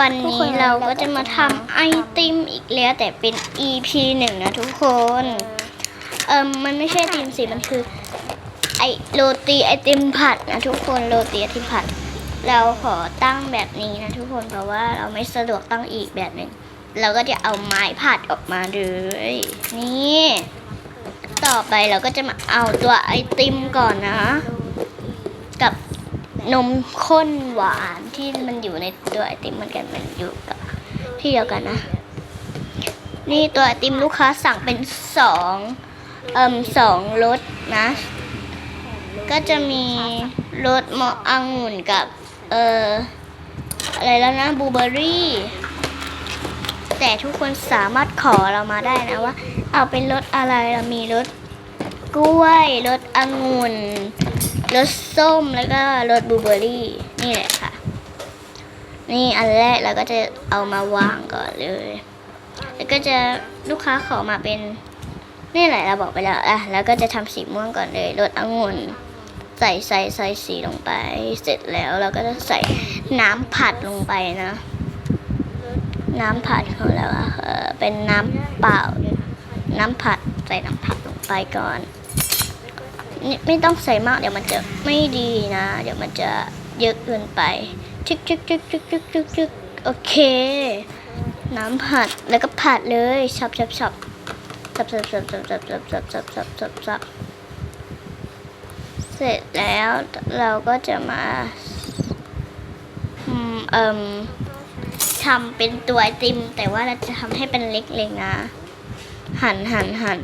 วันนี้เราก็จะมาทำไอติมอีกแล้วแต่เป็น EP หนึ่งนะทุกคน เอิมมันไม่ใช่ไอติมสิมันคือ ไอโรตีไอติมผัดนะทุกคนโรตีไอติมผัด เราขอตั้งแบบนี้นะทุกคนเพราะว่าเราไม่สะดวกตั้งอีกแบบหนึ่งเราก็จะเอาไม้ผัดออกมาเลยนี่ ต่อไปเราก็จะมาเอาตัวไอติมก่อนนะกับ นมข้นหวานที่มันอยู่ในตัวไอติมเหมือนกันมันอยู่กับที่เดียวกันนะ นี่ตัวไอติมลูกค้าสั่งเป็นสองเอ่มสองรสนะ ก็จะมีรสมะองุ่นกับเอ่ออะไรแล้วนะบลูเบอร์รี่ แต่ทุกคนสามารถขอเรามาได้นะว่า เอาเป็นรสอะไรเรามีรสกล้วยรสองุ่น รสส้มแล้วก็รสบลูเบอร์รี่นี่แหละค่ะ นี่อันแรกเราก็จะเอามาวางก่อนเลย แล้วก็จะลูกค้าขอมาเป็นนี่แหละเราบอกไปแล้วอะแล้วก็จะทำสีม่วงก่อนเลยรสองุ่นใส่ใส่ใส่สีลงไป เสร็จแล้วเราก็จะใส่น้ำผัดลงไปนะ น้ำผัดของเราอะเออเป็นน้ำเปล่า น้ำผัดใส่น้ำผัดลงไปก่อน ไม่ต้องใส่มากเดี๋ยวมันจะไม่ดีนะ เดี๋ยวมันจะเยอะเกินไปชึกชึกชึกชึกชึกชึกชึกโอเค น้ำผัดแล้วก็ผัดเลยชับชับชับชับชับชับชับชับชับชับชับชับชับชับเสร็จแล้วเราก็จะมาอืมเอ่มทำเป็นตัวไอติม แต่ว่าเราจะทำให้เป็นเล็กๆนะ หั่นหั่นหั่น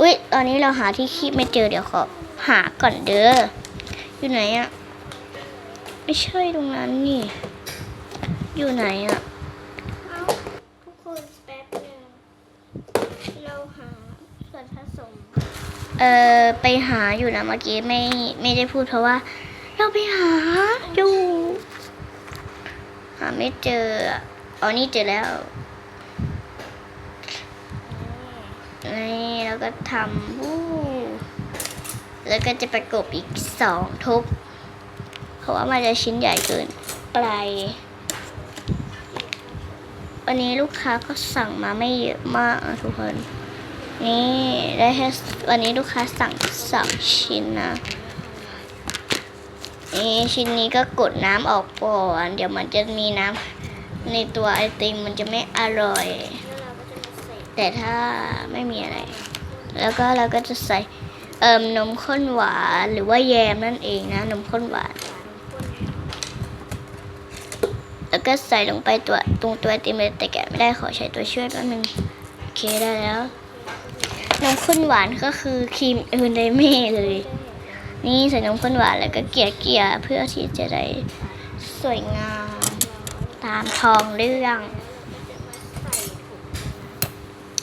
อุ๊ย ตอนนี้เราหาที่คีบไม่เจอเดี๋ยวขอหาก่อนเด้อ อยู่ไหนอะไม่ใช่ตรงนั้นนี่ อยู่ไหนอะทุกคนแป๊บนึงเราหาส่วนผสมเอ่อไปหาอยู่นะเมื่อกี้ไม่ไม่ได้พูดเพราะว่า เราไปหาอยู่ หาไม่เจออะอ๋อนี่เจอแล้ว นี่แล้วก็ทำวู้แล้วก็จะประกบอีกสองทุบ เพราะว่ามันจะชิ้นใหญ่เกินไปวันนี้ลูกค้าก็สั่งมาไม่เยอะมากอะทุกคน นี่ได้แค่วันนี้ลูกค้าสั่งสองชิ้นนะนี่ชิ้นนี้ก็กดน้ำออกก่อน เดี๋ยวมันจะมีน้ำในตัวไอติมมันจะไม่อร่อย แต่ถ้าไม่มีอะไร แล้วก็เราก็จะใส่เอ่มนมข้นหวานหรือว่าแยมนั่นเองนะ นมข้นหวาน แล้วก็ใส่ลงไปตัวตรงตัวไอติมเลยแต่แกะไม่ได้ขอใช้ตัวช่วยแป๊บนึงโอเคได้แล้ว นมข้นหวานก็คือครีมเออร์เดเม่เลย นี่ใส่นมข้นหวานแล้วก็เกลี่ยเกลี่ยเพื่อที่จะได้สวยงาม ตามทองเรื่อง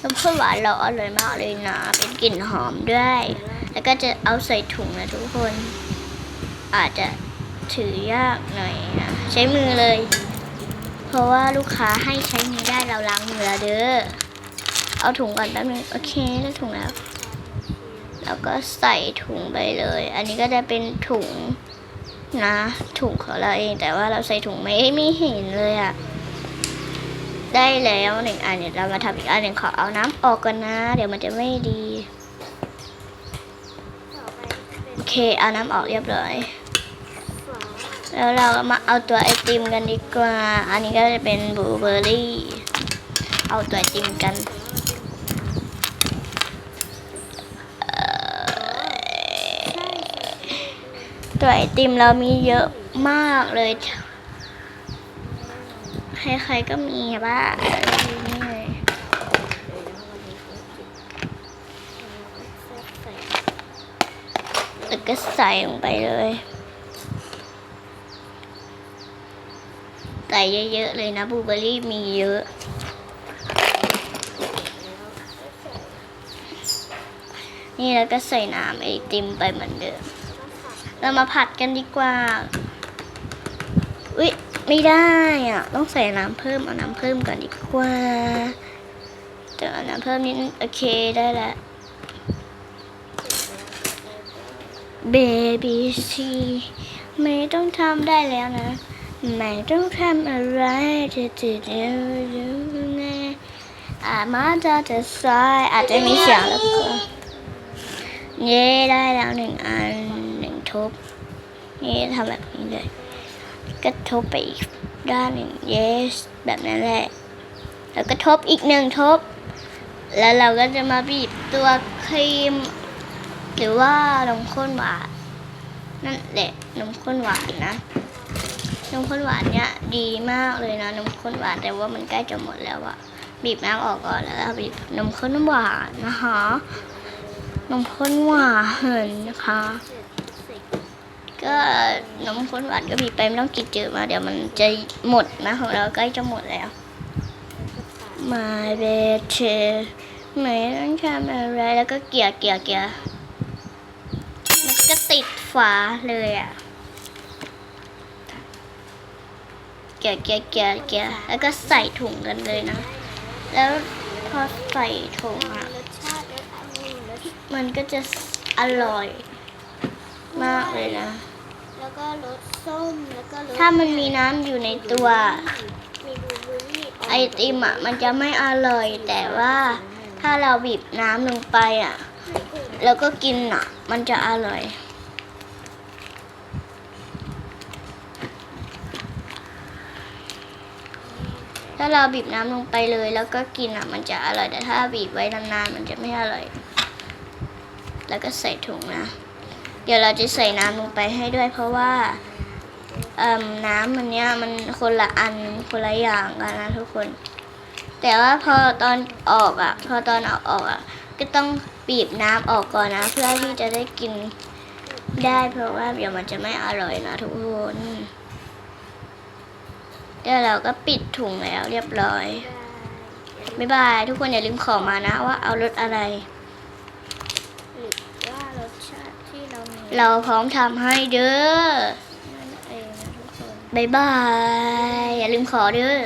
นมข้นหวานเราอร่อยมากเลยนะ เป็นกลิ่นหอมด้วย แล้วก็จะเอาใส่ถุงนะทุกคน อาจจะถือยากหน่อยนะ ใช้มือเลย เพราะว่าลูกค้าให้ใช้มือได้เราล้างมือแล้วเด้อ เอาถุงก่อนแป๊บนึง โอเคได้ถุงแล้ว แล้วก็ใส่ถุงไปเลย อันนี้ก็จะเป็นถุงนะ ถุงของเราเอง แต่ว่าเราใส่ถุงไม่ไม่เห็นเลยอะ ได้แล้วหนึ่งอันเดี๋ยวเรามาทำอีกอันหนึ่งขอเอาน้ำออกก่อนนะ เดี๋ยวมันจะไม่ดี โอเคเอาน้ำออกเรียบร้อย แล้วเรามาเอาตัวไอติมกันดีกว่า อันนี้ก็จะเป็นบลูเบอร์รี่ เอาตัวไอติมกันตัวไอติมเรามีเยอะมากเลย ใครๆก็มีบ้างนี่เลยแล้วก็ใส่ลงไปเลย ใส่เยอะๆเลยนะบลูเบอร์รี่มีเยอะนี่แล้วก็ใส่น้ำไอติมไปเหมือนเดิม เรามาผัดกันดีกว่า อุ๊ย ไม่ได้อะ ต้องใส่น้ำเพิ่ม เอาน้ำเพิ่มก่อนดีกว่าเดี๋ยวเอาน้ำเพิ่มนิดโอเคได้แล้วเบบี้ซีไม่ต้องทำได้แล้วนะ ไม่ต้องทำอะไรจะติดอยู่อยู่ไงอาจมาจะจะซายอาจจะมีเสียงแล้วก็เย่ได้แล้วหนึ่งอันหนึ่งทุบนี่ทำแบบนี้เลย ก็ทบไปอีกด้านหนึ่ง yes แบบนั้นแหละ แล้วก็ทบอีกหนึ่งทบ แล้วเราก็จะมาบีบตัวครีม หรือว่านมข้นหวานนั่นแหละนมข้นหวานนะนมข้นหวานเนี่ยดีมากเลยนะนมข้นหวานแต่ว่ามันใกล้จะหมดแล้วอะบีบน้ำออกก่อนแล้วบีบนมข้นหวานนะคะนมข้นหวานนะคะ ก็ นมข้นหวานก็บีไปไม่ต้องกินเยอะมา เดี๋ยวมันจะหมดนะของเราใกล้จะหมดแล้ว My better ไม่ต้องทำอะไรแล้วก็เกี่ยเกี่ยเกี่ยมันก็ติดฝาเลยอะเกี่ยเกี่ยเกี่ยเกี่ยแล้วก็ใส่ถุงกันเลยนะ แล้วพอใส่ถุงอะมันก็จะอร่อยมากเลยนะ แล้วก็รสส้มแล้วก็รสถ้ามันมีน้ำอยู่ในตัว มีบลูเบอร์รี่ไอติมอะมันจะไม่อร่อย แต่ว่าถ้าเราบีบน้ำลงไปอะ แล้วก็กินอะ มันจะอร่อย ถ้าเราบีบน้ำลงไปเลย แล้วก็กินอะ มันจะอร่อยแต่ถ้าบีบไว้นานๆมันจะไม่อร่อย แล้วก็ใส่ถุงนะ เดี๋ยวเราจะใส่น้ำลงไปให้ด้วย เพราะว่าน้ำมันเนี้ยมันคนละอันคนละอย่างกันนะทุกคน แต่ว่าพอตอนออกอะ พอตอนเอาออกอะ ก็ต้องบีบน้ำออกก่อนนะ เพื่อที่จะได้กินได้เพราะว่าเดี๋ยวมันจะไม่อร่อยนะทุกคนเดี๋ยวเราก็ปิดถุงแล้วเรียบร้อยบ๊ายบายทุกคนอย่าลืมขอมานะว่าเอารสอะไร หรือว่ารสชาติที่ เราพร้อมทำให้เด้อ บ๊ายบาย อย่าลืมขอเด้อ